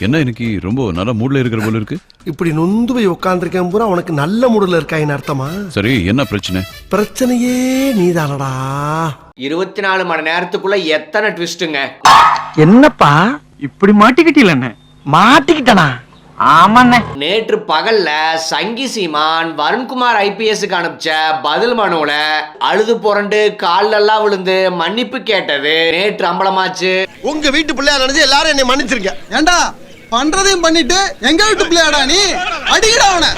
என்ன இன்னைக்கு ரொம்ப நல்ல மூட்ல இருக்கிற போல இருக்கு? இப்படி நொந்து போய் உட்காந்துருக்கேன் பூரா உனக்கு நல்ல மூடுல இருக்காயின்னு அர்த்தமா? சரி என்ன பிரச்சனை? பிரச்சனையே நீதானடா. இருபத்தி நாலு மணி நேரத்துக்குள்ள எத்தனை ட்விஸ்ட்டுங்க என்னப்பா? இப்படி மாட்டிக்கிட்டீல மாட்டிக்கிட்டனா? ஆமாண்ணே. நேற்று பகல்ல சங்கி சீமான் வருண்குமார் ஐபிஎஸ்க்கு அனுப்பிச்ச பதில் மனுவுல அழுது புரண்டு கால்ல எல்லாம் விழுந்து மன்னிப்பு கேட்டது நேற்று அம்பலமாச்சு. உங்க வீட்டு பிள்ளையா நினைச்சு எல்லாரும் என்னை மன்னிச்சிருங்க. ஏண்டா? பண்றதையும் பண்ணிட்டு எங்க வீட்டு பிள்ளையாடா நீ? அடிக்கடா அவனை.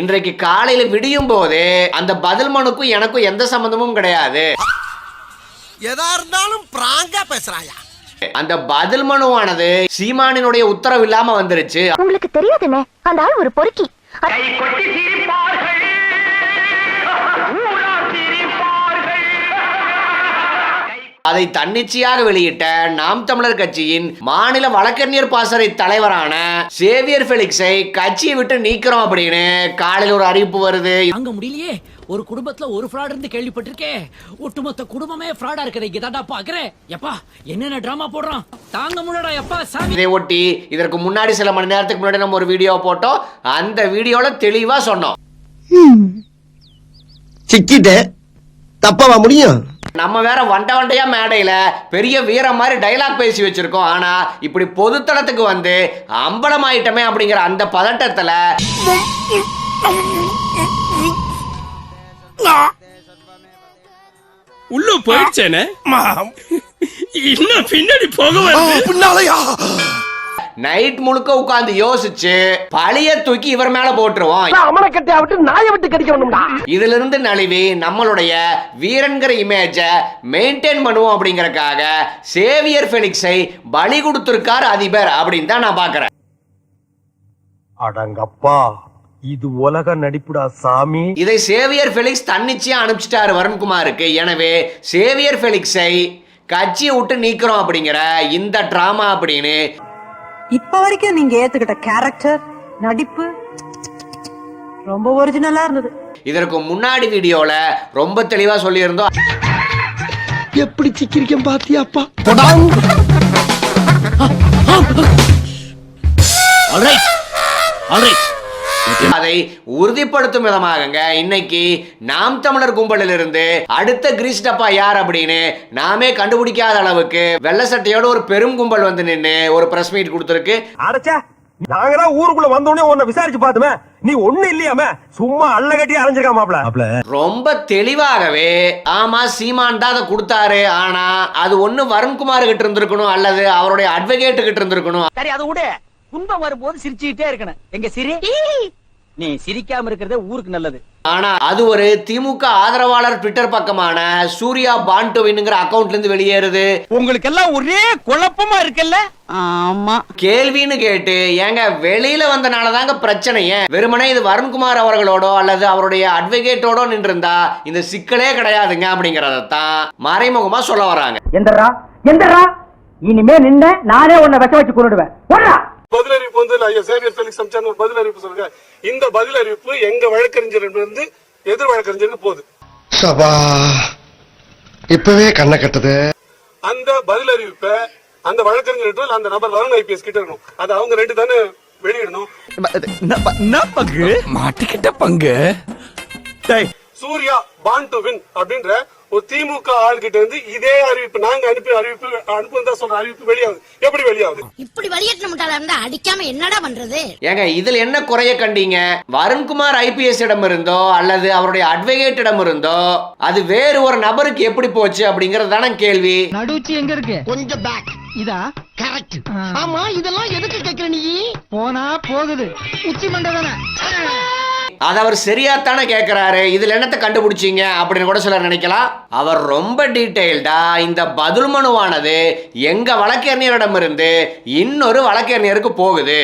இன்றைக்கு காலையில விடியும் போதே அந்த பதில் மனுக்கும் எனக்கும் எந்த சம்பந்தமும் கிடையாது. எதா இருந்தாலும் பிராங்கா பேசுறாயா? அந்த பதில் மனுவானது சீமானினுடைய உத்தரவு இல்லாம வந்துருச்சு. உங்களுக்கு தெரியாதுண்ணே அந்த ஆள் ஒரு பொறுக்கி. அதை தன்னிச்சையாக வெளியிட்ட நாம் தமிழர் கட்சியின் மாநில வழக்கறிஞர் பாசறை தலைவரான சேவியர் பெலிக்ஸை கட்சியை விட்டு நீக்கிறோம் அப்படின்னு காலையில் ஒரு அறிவிப்பு வருது. அங்க முடியலையே. ஒரு குடும்பத்துல ஒரு ஃப்ராட் இருந்து கேள்விப்பட்டிருக்கேன் ஒட்டுமொத்த குடும்பமே ஃப்ராடா இருக்கிற இங்கதான்டா பாக்குறேன். எப்பா என்னென்ன டிராமா போடுறான்? தாங்க முடியடா எப்பா சாமி. இதை ஒட்டி இதற்கு முன்னாடி சில மணி நேரத்துக்கு முன்னாடி நம்ம ஒரு வீடியோ போட்டோம். அந்த வீடியோல தெளிவா சொன்னோம். சிக்கிட்டு தப்பாவா முடியும்? நம்ம வேற வண்ட வண்டையா மேடையில பெரிய வீரம் மாதிரி டைலாக் பேசி வச்சிருக்கோம். ஆனா இப்படி பொதுத்தளத்துக்கு வந்து அம்பலம் ஆயிட்டமே அப்படிங்கிற அந்த பதட்டத்துல உள்ள போயிடுச்சேனே? இன்னும் பின்னாடி போக பின்னாலயா? நைட் முழுக்க உட்கார்ந்து யோசிச்சு பழிய தூக்கி இவர் மேல போட்டுருவோம். அமல கட்டியா விட்டு நாயை விட்டு கடிக்கணும்டா. இதுல இருந்து நழுவி நம்மளுடைய வீரன்கிற இமேஜ மெயின்டைன் பண்ணுவோம் அப்படிங்கறக்காக சேவியர் ஃபெலிக்ஸை பலி கொடுத்திருக்கார் அதிபர் அப்படின்னு தான் நான் பாக்குறேன். அடங்கப்பா இது உலக நடிப்புடா சாமி. இதை சேவியர் ஃபெலிக்ஸ் தன்னிச்சையா அனுப்பிச்சிட்டாரு வருண்குமாருக்கு. எனவே சேவியர் ஃபெலிக்ஸை கட்சியை விட்டு நீக்கிறோம் அப்படிங்கிற இந்த டிராமா அப்படின்னு இப்ப வரைக்கும் நீங்க ஏத்துக்கிட்ட கேரக்டர் நடிப்பு ரொம்ப ஒரிஜினலா இருந்தது. இதற்கு முன்னாடி வீடியோல ரொம்ப தெளிவா சொல்லியிருந்தோம். எப்படி சிக்கிரிக்கம் பாத்தியாப்பா அதை உறுதிப்படுத்தும் விதமாகங்க. இன்னைக்கு நாம் தமிழர் கும்பலில் இருந்து அடுத்த கிரீஸ் டப்பா யார் அப்படின்னு நாமே கண்டுபிடிக்காத அளவுக்கு வெள்ள சட்டையோட ஒரு பெரும் கும்பல் வந்து நின்னு ஒரு பிரஸ் மீட் கொடுத்துருக்கு. அடச்சே நாங்க தான் ஊருக்குள்ள வந்த உடனே உன்னை விசாரிச்சு பார்த்துமே நீ ஒண்ணு இல்லையாமே? சும்மா அள்ள கட்டி அரைஞ்சிருக்கா மாப்ள ரொம்ப தெளிவாகவே ஆமா சீமான் தான் அதை கொடுத்தாரு. ஆனா அது ஒண்ணு வருண்குமார் கிட்ட இருந்திருக்கணும் அல்லது அவருடைய அட்வொகேட் கிட்ட இருந்திருக்கணும். சரி அதை விடு. துன்பம் வரும்போது சிரிச்சுக்கிட்டே இருக்கணும். எங்க சிரி? நீ சிரிக்காம இருக்கிறதே ஊருக்கு நல்லது. ஆனா அது ஒரு திமுக ஆதரவாளர் ட்விட்டர் பக்கமான சூர்யா பாண்டுவின்ங்கிற அக்கவுண்ட்ல இருந்து வெளியேறுது. உங்களுக்கு எல்லாம் ஒரே குழப்பமா இருக்குல்ல? ஆமா. கேள்வின்னு கேட்டு ஏங்க வெளியில வந்தனால தாங்க பிரச்சனையே. வெறுமனே இது வருண்குமார் அவர்களோடோ அல்லது அவருடைய அட்வொகேட்டோடோ நின்றிருந்தா இந்த சிக்கலே கிடையாதுங்க அப்படிங்கறதான் மறைமுகமா சொல்ல வராங்க. எந்தரா எந்தரா. இனிமே நின்ன நானே உன்னை விஷ வச்சு கொண்டுடுவேன் போடுறா பதில் அறிவிப்பு வந்து ஐயா சேவியர் ஃபெலிக்ஸ் அமிச்சான் ஒரு பதில் அறிவிப்பு சொல்லுங்க இந்த பதில் அறிவிப்பு எங்க வழக்கறிஞர் இருந்து எதிர் வழக்கறிஞருக்கு போகுது. சபா இப்பவே கண்ணை கட்டுது. அந்த பதில் அறிவிப்பை அந்த வழக்கறிஞர் அந்த நபர் வருண் ஐபிஎஸ் கிட்ட இருக்கணும். அது அவங்க ரெண்டு தானே வெளியிடணும். மாட்டிக்கிட்ட பங்கு? சூர்யா பான் டு வின் அப்படின்ற ஒரு திமுக ஆள் கிட்ட இருந்து இதே அறிவிப்பு நாங்க அனுப்பி அறிவிப்பு அனுப்புன்னு தான் சொல்ற அறிவிப்பு வெளியாகுது. எப்படி வெளியாகுது? இப்படி வழியேற்ற முட்டாளா இருந்தா அடிக்காம என்னடா பண்றது? ஏங்க இதுல என்ன குறைய கண்டீங்க? வருண்குமார் ஐபிஎஸ் இடம் இருந்தோ அல்லது அவருடைய அட்வொகேட் இடம் இருந்தோ அது வேறு ஒரு நபருக்கு எப்படி போச்சு அப்படிங்கறது தானே கேள்வி. நடுச்சி எங்க இருக்கு? கொஞ்சம் பேக் இதா? கரெக்ட் ஆமா இதெல்லாம் எதுக்கு கேக்குற நீ? போனா போகுது. உச்சி மண்டை தானே? அது அவர் சரியாத்தானே கேட்கிறாரு இதுல என்னத்தை கண்டுபிடிச்சீங்க அப்படின்னு கூட சிலர் நினைக்கலாம். அவர் ரொம்ப டீடைல்டா இந்த பதில் மனுவானது எங்க வழக்கறிஞரிடம் இருந்து இன்னொரு வழக்கறிஞருக்கு போகுது.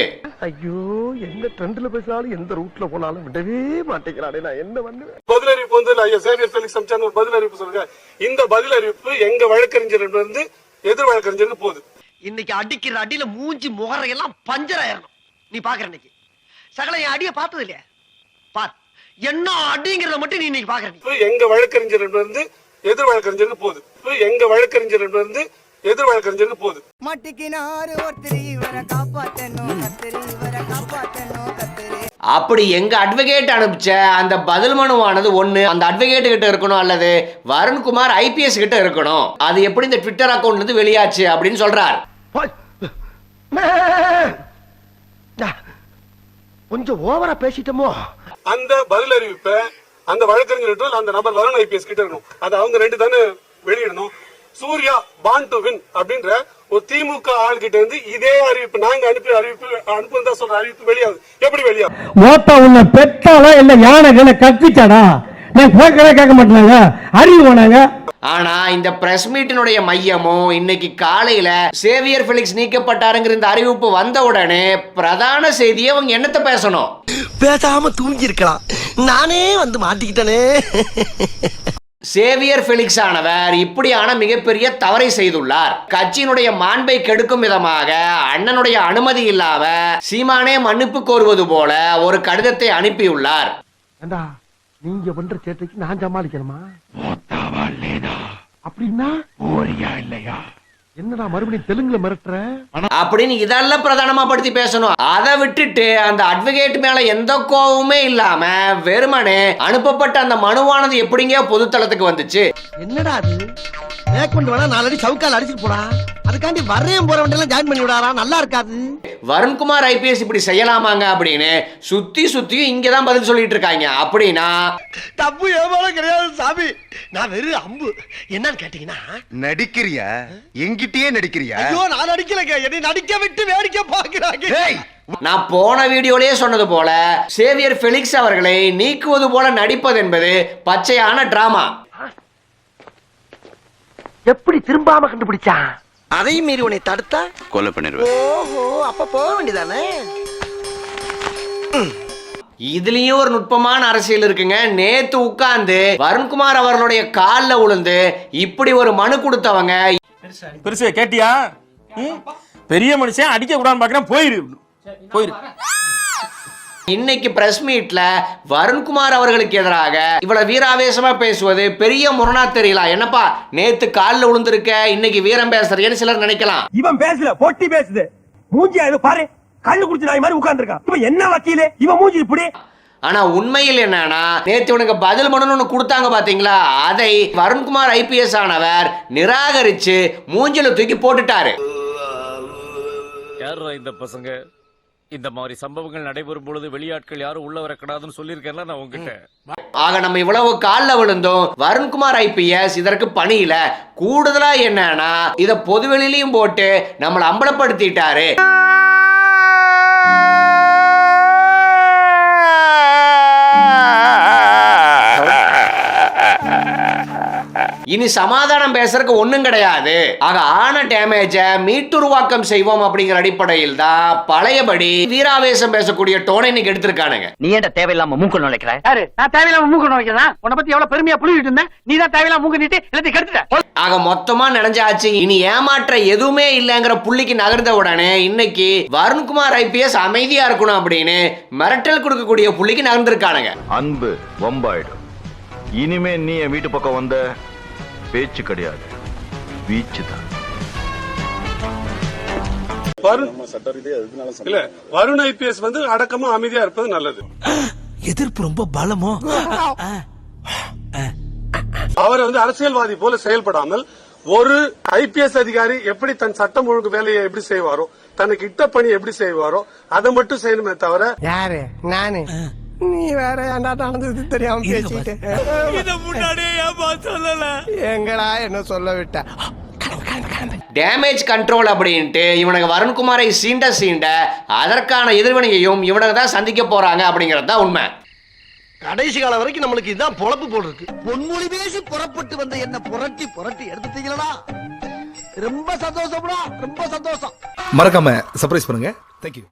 ஐயோ எந்த ட்ரெண்ட்ல பேசினாலும் எந்த ரூட்ல போனாலும் விடவே மாட்டேங்கிறானே நான் என்ன பண்ணுவேன்? பதில் அறிவிப்பு வந்து ஐயா சேவியர் ஃபெலிக்ஸ் அமிச்சான் ஒரு பதில் அறிவிப்பு சொல்லுங்க இந்த பதில் அறிவிப்பு எங்க வழக்கறிஞர் இருந்து எதிர் வழக்கறிஞருக்கு போகுது. இன்னைக்கு அடிக்கிற அடியில மூஞ்சி முகரையெல்லாம் பஞ்சர் ஆயிரணும். நீ பாக்குற இன்னைக்கு. சகல என் அடிய பார்த்தது இல்லையா? பார். என்ன அடிங்கிறத மட்டும் நீ இன்னைக்கு பாக்குற எங்க வழக்கறிஞர் இருந்து எதிர் வழக்கறிஞருக்கு போகுது. எங்க வழக்கறிஞர் இருந்து எதிர் வழக்கறிஞருக்கு போகுது. மாட்டிக்கினாரு ஒருத்தர் இவரை காப்பாத்தணும் கத்திரி இவரை காப்பாத்தணும் கத்திரி. அப்படி எங்க அட்வொகேட் அனுப்பிச்ச அந்த பதில் மனுவானது ஒண்ணு அந்த அட்வொகேட் கிட்ட இருக்கணும் அல்லது வருண்குமார் ஐபிஎஸ் கிட்ட இருக்கணும். அது எப்படி இந்த ட்விட்டர் அக்கவுண்ட்ல இருந்து வெளியாச்சு அப்படின்னு சொல்றார். கொஞ்சம் ஓவரா பேசிட்டோமோ? அந்த பதில் அறிவிப்பை அந்த வழக்கறிஞர் அந்த நபர் வருண் ஐபிஎஸ் கிட்ட இருக்கணும். அது அவங்க ரெண்டு தானே வெளியிடணும். சூர்யா பான் டு வின் அப்படின்ற ஒரு திமுக ஆள்கிட்ட இருந்து இதே அறிவிப்பு நாங்க அனுப்பி அறிவிப்பு அனுப்புறதா சொல்ற அறிவிப்பு வெளியாது எப்படி வெளியாது ஓப்பா உன்னை பெட்டாலா இல்ல யானை கண்ண நான் கேட்கவே கேட்க மாட்டேனாங்க. அறிவு போனாங்க ஆனா இந்த பிரஸ் மீட்டினுடைய மையமும் இன்னைக்கு காலையில சேவியர் பிலிக்ஸ் நீக்கப்பட்டாருங்கிற இந்த அறிவிப்பு வந்த உடனே பிரதான செய்தியை அவங்க என்னத்தை பேசணும்? பேசாம தூங்கி இருக்கலாம் நானே வந்து மாட்டிக்கிட்டனே. சேவியர் ஃபெலிக்ஸ் ஆனவர் இப்படியான மிகப்பெரிய தவறை செய்துள்ளார். கட்சியினுடைய மாண்பை கெடுக்கும் விதமாக அண்ணனுடைய அனுமதி இல்லாம சீமானே மன்னிப்பு கோருவது போல ஒரு கடிதத்தை அனுப்பியுள்ளார். நீங்க பண்ற சேட்டைக்கு நான் சமாளிக்கணுமா? அப்படின்னா? ஓரியா இல்லையா? என்னடா மறுபடியும் தெலுங்குல மிரட்டுற? அப்படின்னு இதெல்லாம் பிரதானமா படுத்தி பேசணும். அதை விட்டுட்டு அந்த அட்வொகேட் மேல எந்த கோவமுமே இல்லாம வெறுமனே அனுப்பப்பட்ட அந்த மனுவானது எப்படிங்க பொதுத்தளத்துக்கு வந்துச்சு. என்னடா அது? மேற்கொண்டு வேணா நாலடி சவுக்கால் அடிச்சிட்டு போடா. அதுக்காண்டி வரையும் போற வண்டியெல்லாம் ஜாயின் பண்ணி விடாரா நல்லா இருக்காது. வருண்குமார் ஐபிஎஸ் இப்படி செய்யலாமாங்க அப்படின்னு சுத்தி சுத்தியும் இங்கதான் பதில் சொல்லிட்டு இருக்காங்க. அப்படின்னா? தப்பு ஏமாறம் கிடையாது சாமி. நான் வெறும் அம்பு. என்னன்னு கேட்டீங்கன்னா நடிக்கிறியா? எங்கிட்டயே நடிக்கிறியா? ஐயோ நான் நடிக்கலைங்க. என்னை நடிக்க விட்டு வேடிக்கை பாக்குறாங்க நான் போன வீடியோலயே சொன்னது போல சேவியர் ஃபெலிக்ஸ் அவர்களை நீக்குவது போல நடிப்பது என்பது பச்சையான டிராமா எப்படி திரும்பாம கண்டுபிடிச்சான்? அதையும் மீறி உன்னை தடுத்தா? கொலை பண்ணிடுவேன். ஓஹோ அப்ப போக வேண்டியதானே? இதுலயும் ஒரு நுட்பமான அரசியல் இருக்குங்க. நேத்து உட்கார்ந்து வருண்குமார் அவர்களுடைய கால்ல விழுந்து இப்படி ஒரு மனு கொடுத்தவங்க பெருசு கேட்டியா? பெரிய மனுஷன் அடிக்க கூடாதுன்னு பாக்குறேன் போயிரு. போயிரு. இன்னைக்கு பிரஸ் மீட்ல வருண்குமார் அவர்களுக்கு எதிராக இவ்வளவு வீராவேசமா பேசுவது பெரிய முரணா தெரியலாம் என்னப்பா நேத்து கால்ல விழுந்திருக்க இன்னைக்கு வீரம் பேசுறேன்னு சிலர் நினைக்கலாம். இவன் பேசல பொட்டி பேசுது. மூஞ்சியா இது பாரு கண்ணு குடிச்சு நாய் மாதிரி உட்கார்ந்துருக்கான். இவன் என்ன வக்கீலே? இவன் மூஞ்சி இப்படி. ஆனா உண்மையில் என்னன்னா நேத்து இவனுக்கு பதில் மனுன்னு ஒண்ணு கொடுத்தாங்க பாத்தீங்களா? அதை வருண்குமார் ஐபிஎஸ் ஆனவர் நிராகரிச்சு மூஞ்சில தூக்கி போட்டுட்டாரு. யாரா இந்த பசங்க? இந்த மாதிரி சம்பவங்கள் நடைபெறும் பொழுது வெளியாட்கள் யாரும் உள்ள வரக்கூடாதுன்னு சொல்லியிருக்கேன்ல நான் உங்ககிட்ட. ஆக நம்ம இவ்வளவு கால்ல விழுந்தோம். வருண்குமார் ஐபிஎஸ் இதற்கு பணியில. கூடுதலா என்னன்னா இத பொதுவெளியிலையும் போட்டு நம்மளை அம்பலப்படுத்திட்டாரு. இனி சமாதானம் பேசுறதுக்கு ஒண்ணும் கிடையாது. ஆக ஆன டேமேஜ மீட்டுருவாக்கம் செய்வோம் அப்படிங்கிற அடிப்படையில் தான் பழையபடி வீராவேசம் பேசக்கூடிய டோனை இன்னைக்கு எடுத்திருக்கானுங்க. நீ ஏன்டா தேவையில்லாம மூக்கு நுழைக்கிற? யாரு? நான் தேவையில்லாம மூக்கு நுழைக்கிறேன்? உன்னை பத்தி எவ்வளவு பெருமையா புரிஞ்சுட்டு இருந்தேன். நீ தான் தேவையில்லாம மூக்கு நீட்டு எல்லாத்தையும் கெடுத்துட்ட. ஆக மொத்தமா நினைஞ்சாச்சு இனி ஏமாற்ற எதுவுமே இல்லைங்கிற புள்ளிக்கு நகர்ந்த உடனே இன்னைக்கு வருண்குமார் ஐபிஎஸ் அமைதியா இருக்கணும் அப்படின்னு மிரட்டல் கொடுக்கக்கூடிய புள்ளிக்கு நகர்ந்திருக்கானுங்க. அன்பு வம்பாயிடும். இனிமே நீ என் வீட்டு பக்கம் வந்த பேச்சு கிடையாது. வீச்சு தான். வருண் இல்ல வருண் ஐபிஎஸ் வந்து அடக்கமா அமைதியா இருப்பது நல்லது. எதிர்ப்பு ரொம்ப பலமோ? அவர் வந்து அரசியல்வாதி போல செயல்படாமல் ஒரு ஐபிஎஸ் அதிகாரி எப்படி தன் சட்டம் ஒழுங்கு வேலையை எப்படி செய்வாரோ தனக்கு இட்ட பணி எப்படி செய்வாரோ அதை மட்டும் செய்யணுமே தவிர யாரு? நானு. நீ வேற ஏன்டா நடந்தது தெரியாம பேசிட்டு எங்கடா என்ன சொல்ல விட்ட? டேமேஜ் கண்ட்ரோல் அப்படின்ட்டு இவனுக்கு வருண்குமாரை சீண்ட சீண்ட அதற்கான எதிர்வினையையும் இவனுக்கு தான் சந்திக்க போறாங்க அப்படிங்கிறது தான் உண்மை. கடைசி காலம் வரைக்கும் நம்மளுக்கு இதுதான் பொழப்பு போல் இருக்கு. பொன்மொழி பேசி புறப்பட்டு வந்த என்ன புரட்டி புரட்டி எடுத்துட்டீங்களா ரொம்ப சந்தோஷம்டா ரொம்ப சந்தோஷம். மறக்காம சர்ப்ரைஸ் பண்ணுங்க. தேங்க்யூ